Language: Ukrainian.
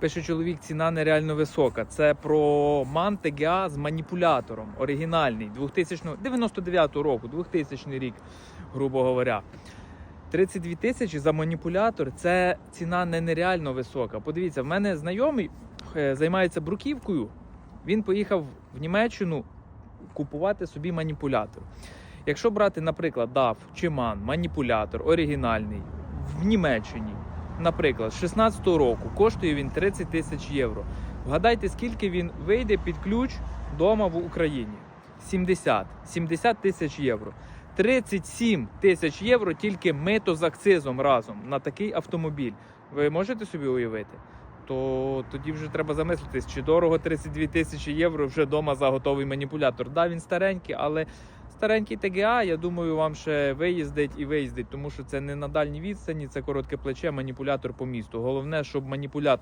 Пише чоловік, ціна нереально висока. Це про MAN TGA з маніпулятором. Оригінальний 2000, 99 року, 2000 рік, грубо говоря. 32 тисячі за маніпулятор це ціна не нереально висока. Подивіться, в мене знайомий е, займається бруківкою. Він поїхав в Німеччину купувати собі маніпулятор. Якщо брати, наприклад, DAF чи MAN, маніпулятор оригінальний в Німеччині, наприклад, з 16-го року коштує він 30 тисяч євро. Вгадайте, скільки він вийде під ключ вдома в Україні? 70. 70 тисяч євро. 37 тисяч євро тільки мито з акцизом разом на такий автомобіль. Ви можете собі уявити? То тоді вже треба замислитись, чи дорого 32 тисячі євро вже вдома за готовий маніпулятор. Да, він старенький, але старенький ТГА, я думаю, вам ще виїздить і виїздить, тому що це не на дальній відстані, це коротке плече, маніпулятор по місту. Головне, щоб маніпулятор.